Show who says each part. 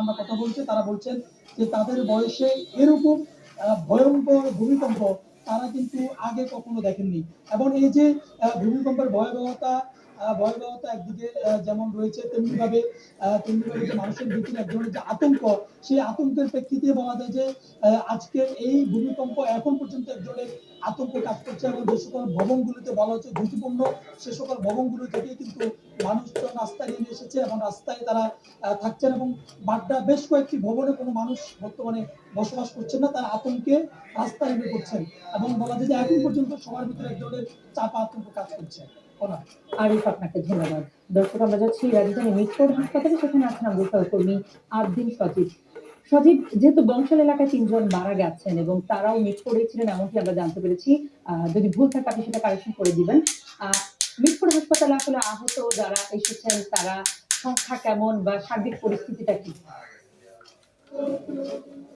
Speaker 1: আমরা কথা বলছি, তারা বলছেন যে তাদের বয়সে এরকম ভয়ঙ্কর ভূমিকম্প তারা কিন্তু আগে কখনো দেখেননি। এবং এই যে ভূমিকম্পের ভয়াবহতা ভয়াবহতা একদিকে যেমন রয়েছে তেমনি ভাবে তেমনি ভাবে মানুষের ভিতরে এক ধরনের যে আতঙ্ক, সেই আতঙ্কের প্রেক্ষিতে বলা যায় যে আজকের এই ভূমিকম্প এখন পর্যন্ত এক ধরনের আতঙ্ক কাজ করছে এবং যে সকল বলা হচ্ছে ঝুঁকিপূর্ণ, সে সকল ভবনগুলো থেকে কিন্তু মানুষজন রাস্তায় নেমে এসেছে এবং রাস্তায় তারা থাকছেন এবং বাড্ডা বেশ কয়েকটি ভবনে কোনো মানুষ বর্তমানে বসবাস করছেন না, তারা আতঙ্কে রাস্তায় নেমে পড়ছেন এবং বলা যায় যে এখন পর্যন্ত সবার ভিতরে এক ধরনের চাপা আতঙ্ক কাজ করছে।
Speaker 2: আরিফ আপনাকে ধন্যবাদ। দর্শক, আমরা যাচ্ছি রাজধানী মিটফোর্ড হাসপাতালে, সেখানে আছেন আমাদের সহকর্মী আরদিন সজিব। সজিব, যেহেতু বংশাল এলাকায় তিনজন মারা গেছেন এবং তারাও মিটফোর্ডে ছিলেন, এমনটি আমরা জানতে পেরেছি। যদি ভুল থাকে, আপনি সেটা কারেকশন করে দিবেন। মিটফোর্ড হাসপাতালে আসলে আহত যারা এসেছেন, তারা সংখ্যা কেমন বা সার্বিক পরিস্থিতিটা কি?